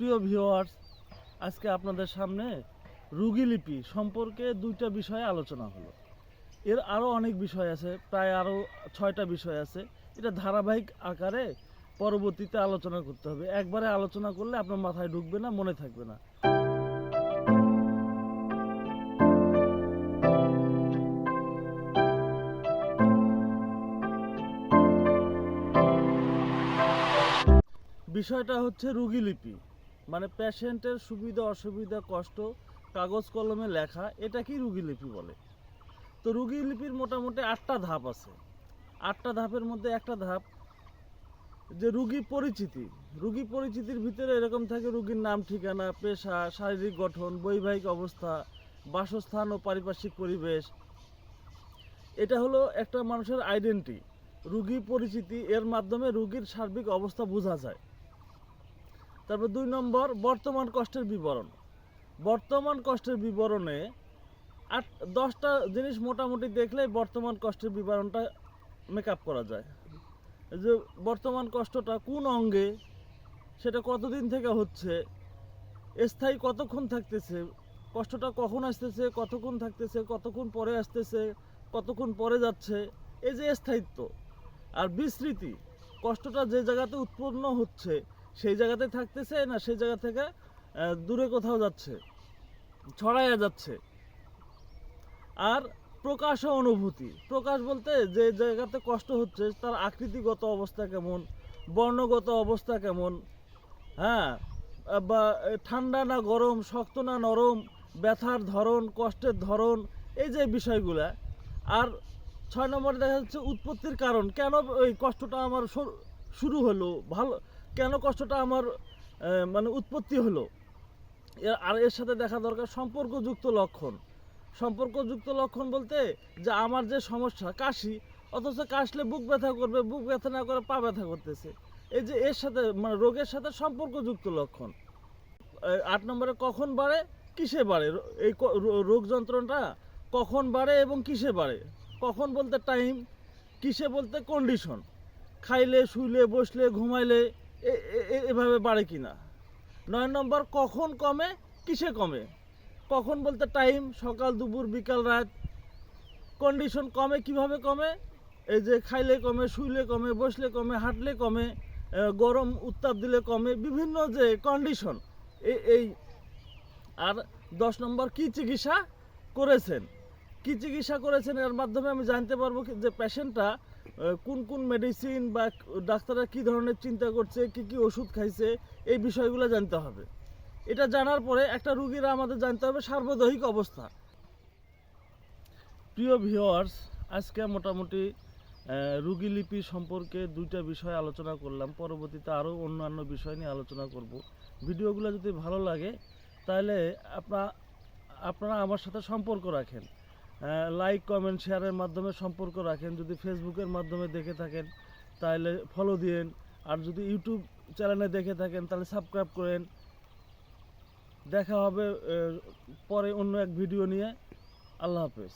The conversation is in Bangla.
প্রিয় ভিউয়ার্স আজকে আপনাদের সামনে রুগীলিপি সম্পর্কে দুইটা বিষয়ে আলোচনা হলো। এর আরও অনেক বিষয় আছে, প্রায় আরও ছয়টা বিষয় আছে। এটা ধারাবাহিক আকারে পরবর্তীতে আলোচনা করতে হবে। একবারে আলোচনা করলে আপনার মাথায় ঢুকবে না, মনে থাকবে না। বিষয়টা হচ্ছে রুগীলিপি মানে পেশেন্টের সুবিধা, অসুবিধা, কষ্ট, কাগজ কলমে লেখা, এটা কি রুগীলিপি বলে? তো রুগীলিপির মোটামুটি আটটা ধাপ আছে। আটটা ধাপের মধ্যে একটা ধাপ যে রুগী পরিচিতি। রুগী পরিচিতির ভিতরে এরকম থাকে, রুগীর নাম, ঠিকানা, পেশা, শারীরিক গঠন, বৈবাহিক অবস্থা, বাসস্থান ও পারিপার্শ্বিক পরিবেশ। এটা হলো একটা মানুষের আইডেন্টি। রুগী পরিচিতি, এর মাধ্যমে রুগীর সার্বিক অবস্থা বোঝা যায়। তারপর দুই নম্বর, বর্তমান কষ্টের বিবরণ। বর্তমান কষ্টের বিবরণে আট, দশটা জিনিস মোটামুটি দেখলে বর্তমান কষ্টের বিবরণটা মেকআপ করা যায়। যে বর্তমান কষ্টটা কোন অঙ্গে, সেটা কতদিন থেকে হচ্ছে, স্থায়ী কতক্ষণ থাকতেছে, কষ্টটা কখন আসতেছে, কতক্ষণ থাকতেছে, কতক্ষণ পরে আসতেছে, কতক্ষণ পরে যাচ্ছে, এই যে স্থায়িত্ব। আর বিস্মৃতি কষ্টটা যে জায়গাতে উৎপন্ন হচ্ছে সেই জায়গাতে থাকতেছে না সেই জায়গা থেকে দূরে কোথাও যাচ্ছে, ছড়াইয়া যাচ্ছে। আর প্রকাশ অনুভূতি, প্রকাশ বলতে যে জায়গাতে কষ্ট হচ্ছে, তার আকৃতিগত অবস্থা কেমন, বর্ণগত অবস্থা কেমন হ্যাঁ? বা ঠান্ডা না গরম, শক্ত না নরম, ব্যথার ধরন, কষ্টের ধরন, এই যে বিষয়গুলা। আর ছয় নম্বরে দেখা যাচ্ছে উৎপত্তির কারণ, কেন ওই কষ্টটা আমার শুরু- হলো, ভালো কেন কষ্টটা আমার মানে উৎপত্তি হলো? এর- আর এর সাথে দেখা দরকার সম্পর্কযুক্ত লক্ষণ। সম্পর্কযুক্ত লক্ষণ বলতে যে আমার যে সমস্যা, কাশি, অথচ কাশলে বুক ব্যথা করবে, বুক ব্যথা না করে পা ব্যথা করতেছে। এই যে এর সাথে মানে রোগের সাথে সম্পর্কযুক্ত লক্ষণ। আট নম্বরে কখন বাড়ে? কিসে বাড়ে? এই রোগ যন্ত্রণাটা কখন বাড়ে এবং কিসে বাড়ে? কখন বলতে টাইম, কিসে বলতে কন্ডিশন। খাইলে, শুইলে, বসলে, ঘুমাইলে এভাবে বাড়ে কিনা নয় নম্বর, কখন কমে, কিসে কমে? কখন বলতে টাইম সকাল, দুপুর, বিকাল, রাত? কন্ডিশন কমে, কীভাবে কমে? এই যে খাইলে কমে, শুইলে কমে, বসলে কমে, হাঁটলে কমে গরম উত্তাপ দিলে কমে, বিভিন্ন যে কন্ডিশন এই। আর দশ নম্বর, কি চিকিৎসা করেছেন? কি চিকিৎসা করেছেন? এর মাধ্যমে আমি জানতে পারব কি যে পেশেন্টটা কোন কোন মেডিসিন বা ডাক্তাররা কি ধরনের চিন্তা করছে কি কি ওষুধ খাইছে এই বিষয়গুলো জানতে হবে। এটা জানার পরে একটা রুগীরা আমাদের জানতে হবে সার্বদৈহিক অবস্থা। প্রিয় ভিওয়ার্স আজকে মোটামুটি আহ, রুগী লিপি সম্পর্কে দুইটা বিষয় আলোচনা করলাম। পরবর্তীতে আরও অন্যান্য বিষয় নিয়ে আলোচনা করব। ভিডিওগুলো যদি ভালো লাগে তাহলে আপনা আপনারা আমার সাথে সম্পর্ক রাখেন। লাইক কমেন্ট শেয়ারের মাধ্যমে সম্পর্ক রাখেন। যদি ফেসবুকের মাধ্যমে দেখে থাকেন, তাহলে ফলো দিন আর যদি ইউটিউব চ্যানেলে দেখে থাকেন, তাহলে সাবস্ক্রাইব করেন। দেখা হবে পরে অন্য এক ভিডিও নিয়ে। আল্লাহ হাফেজ।